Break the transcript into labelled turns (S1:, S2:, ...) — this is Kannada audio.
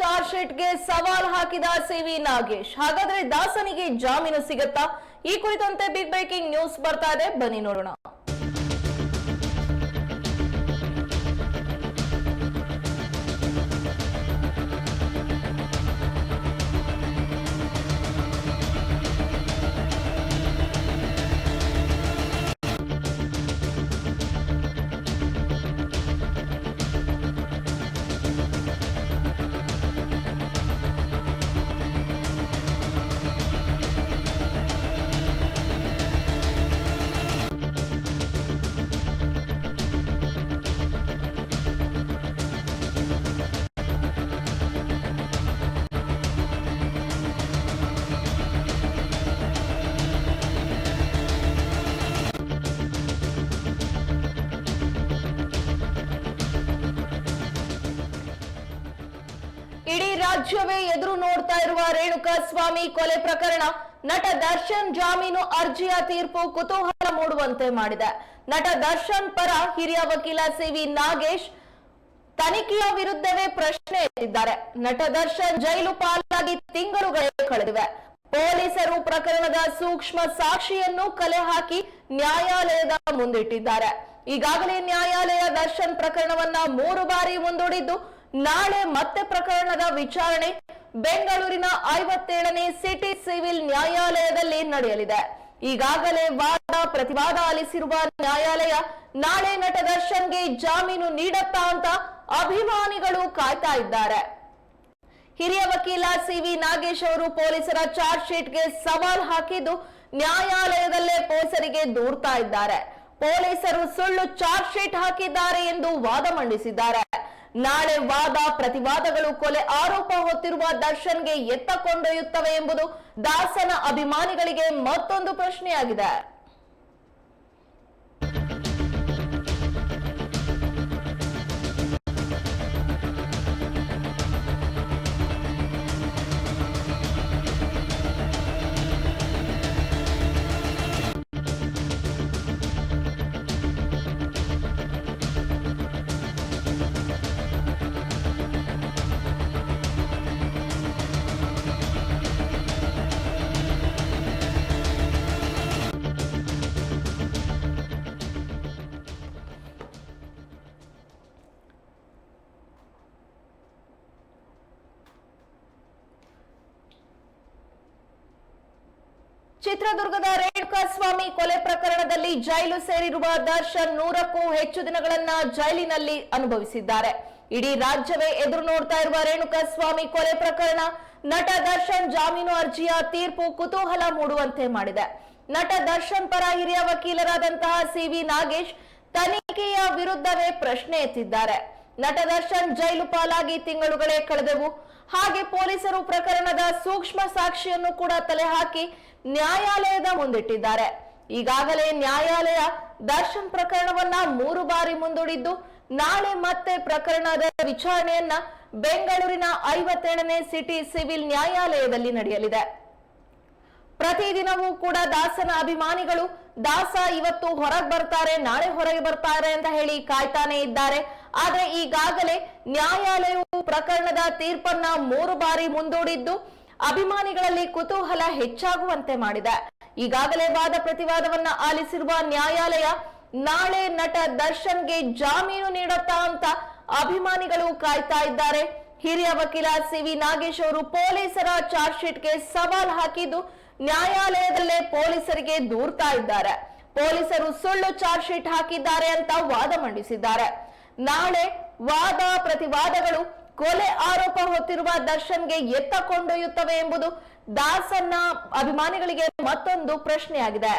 S1: ಚಾರ್ಜ್ ಶೀಟ್ಗೆ ಸವಾಲ್ ಹಾಕಿದ ಸಿವಿ ನಾಗೇಶ್. ಹಾಗಾದ್ರೆ ದಾಸನಿಗೆ ಜಾಮೀನು ಸಿಗತ್ತಾ? ಈ ಕುರಿತಂತೆ ಬಿಗ್ ಬ್ರೇಕಿಂಗ್ ನ್ಯೂಸ್ ಬರ್ತಾ ಇದೆ. ಬನ್ನಿ ನೋಡೋಣ. ಇಡೀ ರಾಜ್ಯವೇ ಎದುರು ನೋಡ್ತಾ ಇರುವ ರೇಣುಕಾ ಸ್ವಾಮಿ ಕೊಲೆ ಪ್ರಕರಣ, ನಟ ದರ್ಶನ್ ಜಾಮೀನು ಅರ್ಜಿಯ ತೀರ್ಪು ಕುತೂಹಲ ಮೂಡುವಂತೆ ಮಾಡಿದೆ. ನಟ ದರ್ಶನ್ ಪರ ಹಿರಿಯ ವಕೀಲ ಸಿವಿ ನಾಗೇಶ್ ತನಿಖೆಯ ವಿರುದ್ಧವೇ ಪ್ರಶ್ನೆ ಎತ್ತಿದ್ದಾರೆ. ನಟ ದರ್ಶನ್ ಜೈಲು ಪಾಲಾಗಿ ತಿಂಗಳುಗಳೇ ಕಳೆದಿವೆ. ಪೊಲೀಸರು ಪ್ರಕರಣದ ಸೂಕ್ಷ್ಮ ಸಾಕ್ಷಿಯನ್ನು ಕಲೆ ಹಾಕಿ ನ್ಯಾಯಾಲಯದ ಮುಂದಿಟ್ಟಿದ್ದಾರೆ. ಈಗಾಗಲೇ ನ್ಯಾಯಾಲಯ ದರ್ಶನ್ ಪ್ರಕರಣವನ್ನ ಮೂರು ಬಾರಿ ಮುಂದೂಡಿದ್ದು ನಾಳೆ ಮತ್ತೆ ಪ್ರಕರಣದ ವಿಚಾರಣೆ ಬೆಂಗಳೂರಿನ ಐವತ್ತೇಳನೇ ಸಿಟಿ ಸಿವಿಲ್ ನ್ಯಾಯಾಲಯದಲ್ಲಿ ನಡೆಯಲಿದೆ. ಈಗಾಗಲೇ ವಾದ ಪ್ರತಿವಾದ ಆಲಿಸಿರುವ ನ್ಯಾಯಾಲಯ ನಾಳೆ ನಟ ದರ್ಶನ್ಗೆ ಜಾಮೀನು ನೀಡತ್ತಾ ಅಂತ ಅಭಿಮಾನಿಗಳು ಕಾಯ್ತಾ ಇದ್ದಾರೆ. ಹಿರಿಯ ವಕೀಲ ಸಿವಿ ನಾಗೇಶ್ ಅವರು ಪೊಲೀಸರ ಚಾರ್ಜ್ ಶೀಟ್ಗೆ ಸವಾಲ್ ಹಾಕಿದ್ದು ನ್ಯಾಯಾಲಯದಲ್ಲೇ ಪೊಲೀಸರಿಗೆ ದೂರ್ತಾ ಇದ್ದಾರೆ. ಪೊಲೀಸರು ಸುಳ್ಳು ಚಾರ್ಜ್ ಶೀಟ್ ಹಾಕಿದ್ದಾರೆ ಎಂದು ವಾದ ಮಂಡಿಸಿದ್ದಾರೆ. ನಾಳೆ ವಾದ ಪ್ರತಿವಾದಗಳು ಕೊಲೆ ಆರೋಪ ಹೊತ್ತಿರುವ ದರ್ಶನ್ಗೆ ಎತ್ತ ಕೊಂಡೊಯ್ಯುತ್ತವೆ ಎಂಬುದು ದಾಸನ ಅಭಿಮಾನಿಗಳಿಗೆ ಮತ್ತೊಂದು ಪ್ರಶ್ನೆಯಾಗಿದೆ. ಚಿತ್ರದುರ್ಗದ ರೇಣುಕಾ ಸ್ವಾಮಿ ಕೊಲೆ ಪ್ರಕರಣದಲ್ಲಿ ಜೈಲು ಸೇರಿರುವ ದರ್ಶನ್ ನೂರಕ್ಕೂ ಹೆಚ್ಚು ದಿನಗಳನ್ನ ಜೈಲಿನಲ್ಲಿ ಅನುಭವಿಸಿದ್ದಾರೆ. ಇಡೀ ರಾಜ್ಯವೇ ಎದುರು ನೋಡ್ತಾ ಇರುವ ರೇಣುಕಾ ಸ್ವಾಮಿ ಕೊಲೆ ಪ್ರಕರಣ, ನಟ ದರ್ಶನ್ ಜಾಮೀನು ಅರ್ಜಿಯ ತೀರ್ಪು ಕುತೂಹಲ ಮೂಡುವಂತೆ ಮಾಡಿದೆ. ನಟ ದರ್ಶನ್ ಪರ ಹಿರಿಯ ವಕೀಲರಾದಂತಹ ಸಿವಿ ನಾಗೇಶ್ ತನಿಖೆಯ ವಿರುದ್ಧವೇ ಪ್ರಶ್ನೆ ಎತ್ತಿದ್ದಾರೆ. ನಟ ದರ್ಶನ್ ಜೈಲು ಪಾಲಾಗಿ ತಿಂಗಳುಗಳೇ ಕಳೆದವು. ಹಾಗೆ ಪೊಲೀಸರು ಪ್ರಕರಣದ ಸೂಕ್ಷ್ಮ ಸಾಕ್ಷಿಯನ್ನು ಕೂಡ ತಲೆ ಹಾಕಿ ನ್ಯಾಯಾಲಯದ ಮುಂದಿಟ್ಟಿದ್ದಾರೆ. ಈಗಾಗಲೇ ನ್ಯಾಯಾಲಯ ದರ್ಶನ್ ಪ್ರಕರಣವನ್ನ ಮೂರು ಬಾರಿ ಮುಂದೂಡಿದ್ದು, ನಾಳೆ ಮತ್ತೆ ಪ್ರಕರಣದ ವಿಚಾರಣೆಯನ್ನ ಬೆಂಗಳೂರಿನ ಐವತ್ತೆರಡನೇ ಸಿಟಿ ಸಿವಿಲ್ ನ್ಯಾಯಾಲಯದಲ್ಲಿ ನಡೆಯಲಿದೆ. ಪ್ರತಿದಿನವೂ ಕೂಡ ದಾಸನ ಅಭಿಮಾನಿಗಳು, ದಾಸ, ಇವತ್ತು ಹೊರಗೆ ಬರ್ತಾರೆ, ನಾಳೆ ಹೊರಗೆ ಬರ್ತಾರೆ ಅಂತ ಹೇಳಿ ಕಾಯ್ತಾನೆ ಇದ್ದಾರೆ. ಆದರೆ ಈಗಾಗಲೇ ನ್ಯಾಯಾಲಯವು ಪ್ರಕರಣದ ತೀರ್ಪನ್ನ ಮೂರು ಬಾರಿ ಮುಂದೂಡಿದ್ದು ಅಭಿಮಾನಿಗಳಲ್ಲಿ ಕುತೂಹಲ ಹೆಚ್ಚಾಗುವಂತೆ ಮಾಡಿದೆ. ಈಗಾಗಲೇ ವಾದ ಪ್ರತಿವಾದವನ್ನ ಆಲಿಸಿರುವ ನ್ಯಾಯಾಲಯ ನಾಳೆ ನಟ ದರ್ಶನ್ಗೆ ಜಾಮೀನು ನೀಡುತ್ತಾ ಅಂತ ಅಭಿಮಾನಿಗಳು ಕಾಯ್ತಾ ಇದ್ದಾರೆ. ಹಿರಿಯ ವಕೀಲ ಸಿವಿ ನಾಗೇಶ್ ಅವರು ಪೊಲೀಸರ ಚಾರ್ಜ್ ಶೀಟ್ಗೆ ಸವಾಲ್ ಹಾಕಿದ್ದು ನ್ಯಾಯಾಲಯದಲ್ಲೇ ಪೊಲೀಸರಿಗೆ ದೂರ್ತಾ ಇದ್ದಾರೆ. ಪೊಲೀಸರು ಸುಳ್ಳು ಚಾರ್ಜ್ ಶೀಟ್ ಹಾಕಿದ್ದಾರೆ ಅಂತ ವಾದ ಮಂಡಿಸಿದ್ದಾರೆ. ನಾಳೆ ವಾದ ಪ್ರತಿವಾದಗಳು ಕೊಲೆ ಆರೋಪ ಹೊತ್ತಿರುವ ದರ್ಶನ್ಗೆ ಎತ್ತ ಕೊಂಡೊಯ್ಯುತ್ತವೆ ಎಂಬುದು ದಾಸನ್ನ ಅಭಿಮಾನಿಗಳಿಗೆ ಮತ್ತೊಂದು ಪ್ರಶ್ನೆಯಾಗಿದೆ.